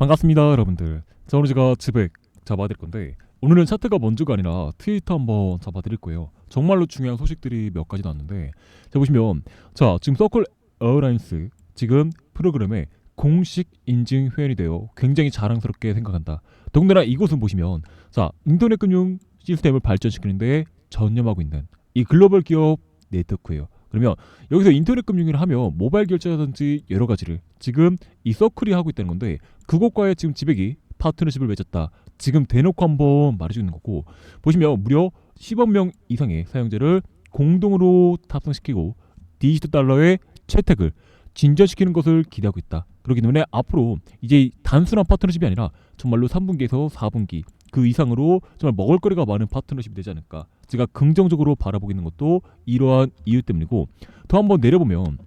반갑습니다 여러분들. 자 오늘 제가 지백 잡아드릴 건데 오늘은 차트가 먼저가 아니라 트위터 한번 잡아드릴 거예요. 정말로 중요한 소식들이 몇 가지 나왔는데 자 보시면 자 지금 서클 에어라인스 지금 프로그램에 공식 인증 회원이 되어 굉장히 자랑스럽게 생각한다. 더군다나 이곳은 보시면 자 인터넷 금융 시스템을 발전시키는데 전념하고 있는 이 글로벌 기업 네트워크예요 그러면 여기서 인터넷 금융을 하면 모바일 결제라든지 여러 가지를 지금 이 서클이 하고 있다는 건데 그곳과의 지금 지백이 파트너십을 맺었다. 지금 대놓고 한번 말해주고 있는 거고 보시면 무려 10억 명 이상의 사용자를 공동으로 탑승시키고 디지털 달러의 채택을 진전시키는 것을 기대하고 있다. 그렇기 때문에 앞으로 이제 단순한 파트너십이 아니라 정말로 3분기에서 4분기 그 이상으로 정말 먹을거리가 많은 파트너십이 되지 않을까. 제가 긍정적으로 바라보고 있는 것도 이러한 이유 때문이고 더 한번 내려보면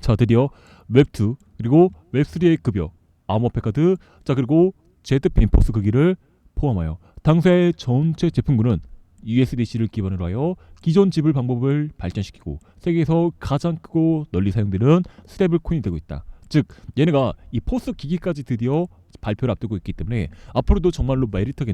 자 드디어 웹2 그리고 웹3의 급여 암호패카드 자 그리고 제트펜 포스 크기를 포함하여 당사의 전체 제품군은 USDC를 기반으로 하여 기존 지불 방법을 발전시키고 세계에서 가장 크고 널리 사용되는 스테이블 코인이 되고 있다. 즉 얘네가 이 포스 기기까지 드디어 발표를 앞두고 있기 때문에 앞으로도 정말로 메리트가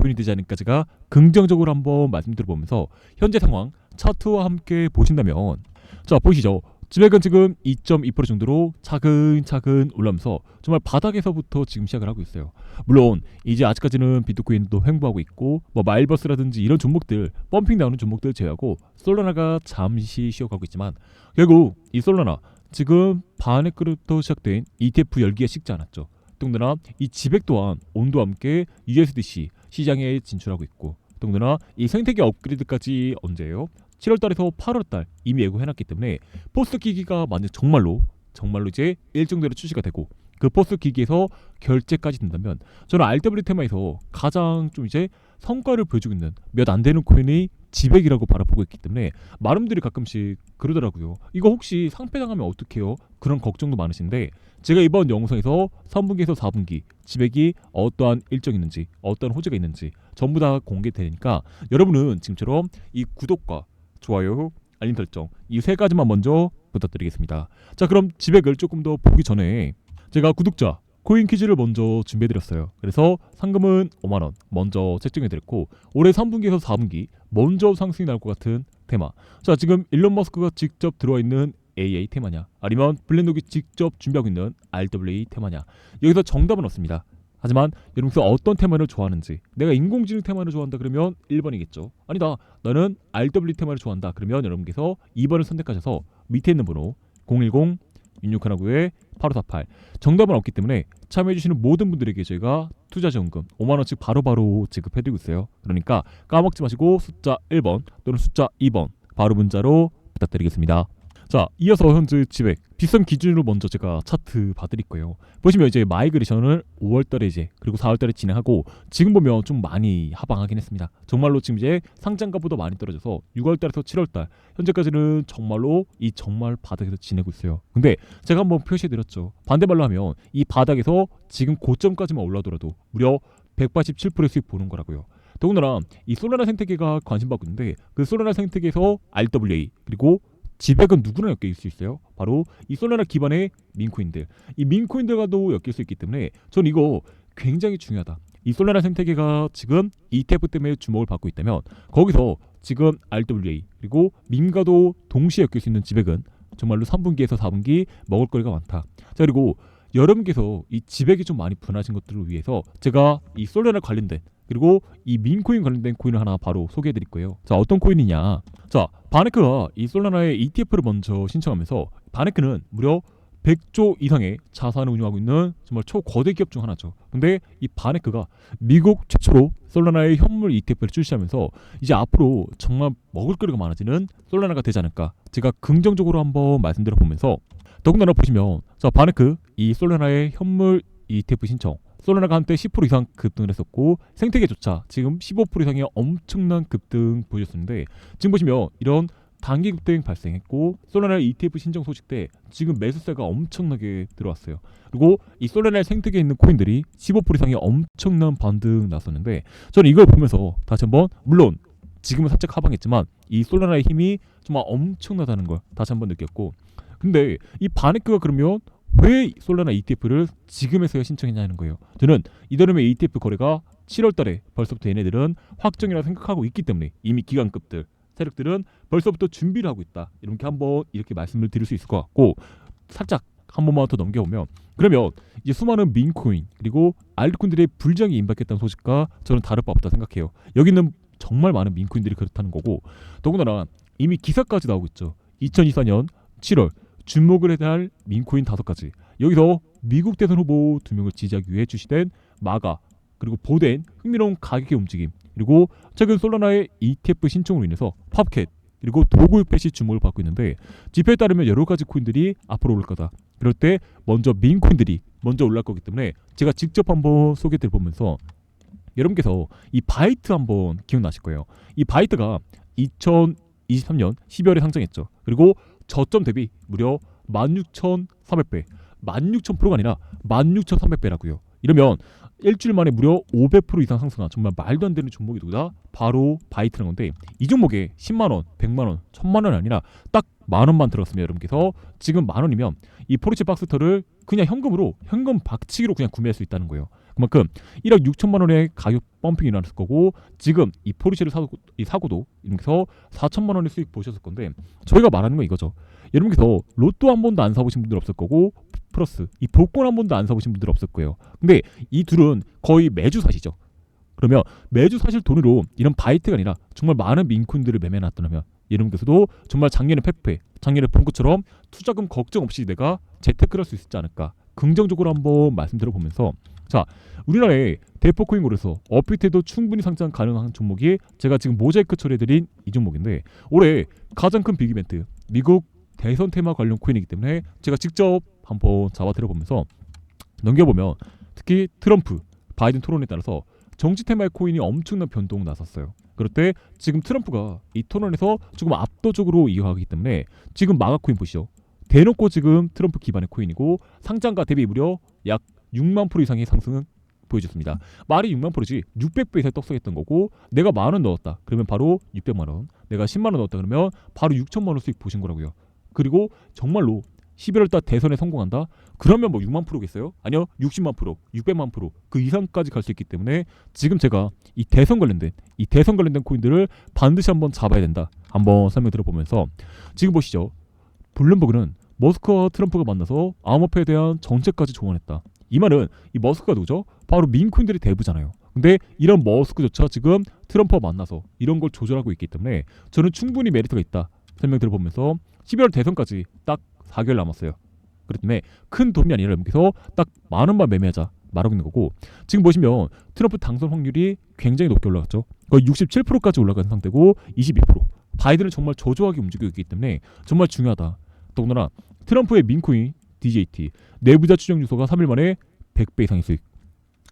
있는 코인이 되지 않을까 제가 긍정적으로 한번 말씀드려보면서 현재 상황 차트와 함께 보신다면 자 보이시죠 지백은 지금 2.2% 정도로 차근차근 올라오면서 정말 바닥에서부터 지금 시작을 하고 있어요. 물론 이제 아직까지는 비트코인도 횡보하고 있고 뭐 마일버스라든지 이런 종목들 펌핑 나오는 종목들 제외하고 솔라나가 잠시 쉬어가고 있지만 결국 이 솔라나 지금 반해크부터 시작된 ETF 열기가 식지 않았죠. 더군다나 이 지백 또한 온도와 함께 USDC 시장에 진출하고 있고 더군다나 이 생태계 업그레이드까지 언제예요? 7월달에서 8월달 이미 예고해놨기 때문에 포스트 기기가 만약 정말로 정말로 이제 일정대로 출시가 되고 그 포스트 기기에서 결제까지 된다면 저는 RW 테마에서 가장 좀 이제 성과를 보여주고 있는 몇 안 되는 코인이 지백이라고 바라보고 있기 때문에 분들이 가끔씩 그러더라고요. 이거 혹시 상패당하면 어떡해요? 그런 걱정도 많으신데 제가 이번 영상에서 3분기에서 4분기 지백이 어떠한 일정이 있는지 어떠한 호재가 있는지 전부 다 공개되니까 여러분은 지금처럼 이 구독과 좋아요, 알림 설정 이 세 가지만 먼저 부탁드리겠습니다. 자 그럼 지백을 조금 더 보기 전에 제가 구독자 코인 퀴즈를 먼저 준비해드렸어요. 그래서 상금은 5만 원 먼저 책정해드렸고 올해 3분기에서 4분기 먼저 상승이 나올 것 같은 테마. 자 지금 일론 머스크가 직접 들어와 있는 AA 테마냐 아니면 블렌독이 직접 준비하고 있는 RWA 테마냐 여기서 정답은 없습니다. 하지만 여러분께서 어떤 테마를 좋아하는지 내가 인공지능 테마를 좋아한다 그러면 1번이겠죠. 아니다. 나는 RW 테마를 좋아한다. 그러면 여러분께서 2번을 선택하셔서 밑에 있는 번호 010 6619에 8548 정답은 없기 때문에 참여해주시는 모든 분들에게 저희가 투자지원금 5만원씩 바로바로 지급해드리고 있어요. 그러니까 까먹지 마시고 숫자 1번 또는 숫자 2번 바로 문자로 부탁드리겠습니다. 자, 이어서 현재 지백 비썸 기준으로 먼저 제가 차트 봐드릴 거예요. 보시면 이제 마이그레이션을 5월달에 이제 그리고 4월달에 진행하고 지금 보면 좀 많이 하방하긴 했습니다. 정말로 지금 이제 상장가보다 많이 떨어져서 6월달에서 7월달 현재까지는 정말로 이 정말 바닥에서 지내고 있어요. 근데 제가 한번 표시해드렸죠. 반대말로 하면 이 바닥에서 지금 고점까지만 올라더라도 무려 187%의 수익 보는 거라고요. 더군다나 이 솔라나 생태계가 관심 받고 있는데 그 솔라나 생태계에서 RWA 그리고 지백은 누구나 엮일 수 있어요. 바로 이 솔라나 기반의 민코인들. 이 민코인들과도 엮일 수 있기 때문에 전 이거 굉장히 중요하다. 이 솔라나 생태계가 지금 ETF 때문에 주목을 받고 있다면 거기서 지금 RWA 그리고 민과도 동시에 엮일 수 있는 지백은 정말로 3분기에서 4분기 먹을 거리가 많다. 자 그리고 여러분께서 이 지백이 좀 많이 분하신 것들을 위해서 제가 이 솔라나 관련된 그리고 이 민코인 관련된 코인을 하나 바로 소개해 드릴 거예요. 자, 어떤 코인이냐? 자, 바네크가 이 솔라나의 ETF를 먼저 신청하면서 바네크는 무려 100조 이상의 자산을 운용하고 있는 정말 초거대 기업 중 하나죠. 근데 이 바네크가 미국 최초로 솔라나의 현물 ETF를 출시하면서 이제 앞으로 정말 먹을 거리가 많아지는 솔라나가 되지 않을까. 제가 긍정적으로 한번 말씀드려 보면서 더군다나 보시면 자 바네크 이 솔라나의 현물 ETF 신청 솔라나가 한때 10% 이상 급등을 했었고 생태계조차 지금 15% 이상의 엄청난 급등 보여줬었는데 지금 보시면 이런 단기 급등 발생했고 솔라나 ETF 신청 소식 때 지금 매수세가 엄청나게 들어왔어요. 그리고 이 솔라나 생태계에 있는 코인들이 15% 이상의 엄청난 반등 났었는데 저는 이걸 보면서 다시 한번 물론 지금은 살짝 하방했지만 이 솔라나의 힘이 정말 엄청나다는 걸 다시 한번 느꼈고 근데 이 바네크가 그러면 왜 솔라나 ETF를 지금에서야 신청했냐는 거예요. 저는 이더리움의 ETF 거래가 7월 달에 벌써부터 얘네들은 확정이라 생각하고 있기 때문에 이미 기관급들 세력들은 벌써부터 준비를 하고 있다. 이렇게 한번 이렇게 말씀을 드릴 수 있을 것 같고 살짝 한 번만 더 넘겨보면 그러면 이제 수많은 민코인 그리고 알트코인들의 불장이 임박했다는 소식과 저는 다를 바 없다 생각해요. 여기는 정말 많은 민코인들이 그렇다는 거고 더군다나 이미 기사까지 나오고 있죠. 2024년 7월 주목을 해야 할 민코인 다섯 가지. 여기서 미국 대선 후보 두 명을 지지하기 위해 출시된 마가 그리고 보된 흥미로운 가격의 움직임 그리고 최근 솔라나의 ETF 신청으로 인해서 팝캣 그리고 도구펫이 주목을 받고 있는데 지표에 따르면 여러 가지 코인들이 앞으로 오를 거다. 그럴 때 먼저 민코인들이 먼저 올라갈 거기 때문에 제가 직접 한번 소개해 보면서 여러분께서 이 바이트 한번 기억나실 거예요. 이 바이트가 2023년 12월에 상장했죠. 그리고 저점 대비 무려 16,300배, 16,000%가 아니라 16,300배라고요. 이러면 일주일 만에 무려 500% 이상 상승한 정말 말도 안 되는 종목이 누구다? 바로 바이트라는 건데 이 종목에 10만 원, 100만 원, 1000만 원이 아니라 딱 만 원만 들었습니다. 여러분께서 지금 만 원이면 이 포르쉐 박스터를 그냥 현금으로 현금 박치기로 그냥 구매할 수 있다는 거예요. 그만큼 1억 6천만 원의 가격 펌핑이 일어났을 거고 지금 이 포르쉐를 사고 이 사고도 이렇게서 4천만 원의 수익 보셨을 건데 저희가 말하는 건 이거죠. 여러분께서 로또 한 번도 안 사보신 분들 없을 거고 플러스 이 복권 한 번도 안 사보신 분들 없을 거예요. 근데 이 둘은 거의 매주 사시죠. 그러면 매주 사실 돈으로 이런 바이트가 아니라 정말 많은 민코인들을 매매해놨더라면 여러분께서도 정말 작년에 페페, 작년에 펑크처럼 투자금 걱정 없이 내가 재테크를 할 수 있지 않을까 긍정적으로 한번 말씀드려 보면서 자 우리나라의 대포 코인 거래소 업비트에도 충분히 상장 가능한 종목이 제가 지금 모자이크 처리해드린 이 종목인데 올해 가장 큰 빅이벤트 미국 대선 테마 관련 코인이기 때문에 제가 직접 한번 잡아드려 보면서 넘겨보면 특히 트럼프 바이든 토론에 따라서 정치 테마의 코인이 엄청난 변동을 나섰어요. 그럴 때 지금 트럼프가 이 토론에서 조금 압도적으로 이어가기 때문에 지금 마가 코인 보시죠. 대놓고 지금 트럼프 기반의 코인이고 상장가 대비 무려 약 6만 프로 이상의 상승은 보여줬습니다. 말이 6만 프로지 600배 이상 떡상했던 거고 내가 만 원 넣었다. 그러면 바로 600만 원. 내가 10만 원 넣었다. 그러면 바로 6천만 원 수익 보신 거라고요. 그리고 정말로 11월 달 대선에 성공한다? 그러면 뭐 6만 프로겠어요? 아니요. 60만 프로, 600만 프로 그 이상까지 갈 수 있기 때문에 지금 제가 이 대선 관련된 이 대선 관련된 코인들을 반드시 한번 잡아야 된다. 한번 설명 들어보면서 지금 보시죠. 블룸버그는 머스크와 트럼프가 만나서 암호화폐에 대한 정책까지 조언했다. 이 말은 이 머스크가 누구죠? 바로 민코인들의 대부잖아요. 근데 이런 머스크조차 지금 트럼프와 만나서 이런 걸 조절하고 있기 때문에 저는 충분히 메리트가 있다. 설명 들어보면서 12월 대선까지 딱 4개월 남았어요. 그렇기 때문에 큰 돈이 아니라 여기서 딱 만 원만 매매하자 말하고 있는 거고 지금 보시면 트럼프 당선 확률이 굉장히 높게 올라갔죠. 거의 67%까지 올라간 상태고 22% 바이든은 정말 저조하게 움직이고 있기 때문에 정말 중요하다. 더군다나 트럼프의 민코인 DJT 내부자 추정 유소가 3일 만에 100배 이상의 수익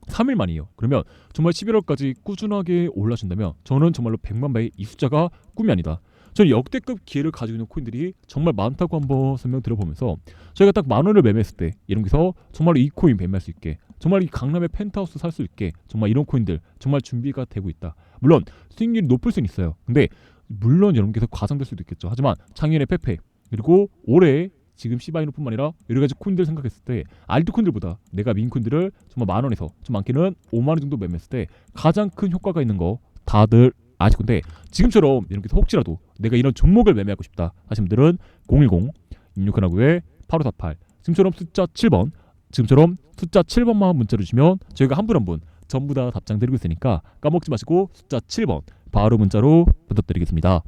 3일 만이에요. 그러면 정말 11월까지 꾸준하게 올라준다면 저는 정말로 100만 배의 이 숫자가 꿈이 아니다. 저는 역대급 기회를 가지고 있는 코인들이 정말 많다고 한번 설명 들어보면서 저희가 딱 만 원을 매매했을 때 이런 게서 정말 이 코인 매매할 수 있게 정말 이 강남의 펜트하우스 살 수 있게 정말 이런 코인들 정말 준비가 되고 있다. 물론 수익률이 높을 수는 있어요. 근데 물론 여러분께서 과장될 수도 있겠죠. 하지만 작년에 페페 그리고 올해 지금 시바이노뿐만 아니라 여러 가지 코인들 생각했을 때 알트 코인들보다 내가 민 코인들을 정말 만 원에서 좀 많게는 5만 원 정도 매매했을 때 가장 큰 효과가 있는 거 다들 아실 건데 지금처럼 이렇게 혹시라도 내가 이런 종목을 매매하고 싶다 하시는 분들은 010 6619에 8548 지금처럼 숫자 7번 지금처럼 숫자 7번만 문자로 주시면 저희가 한 분 한 분 전부 다 답장 드리고 있으니까 까먹지 마시고 숫자 7번 바로 문자로 부탁드리겠습니다.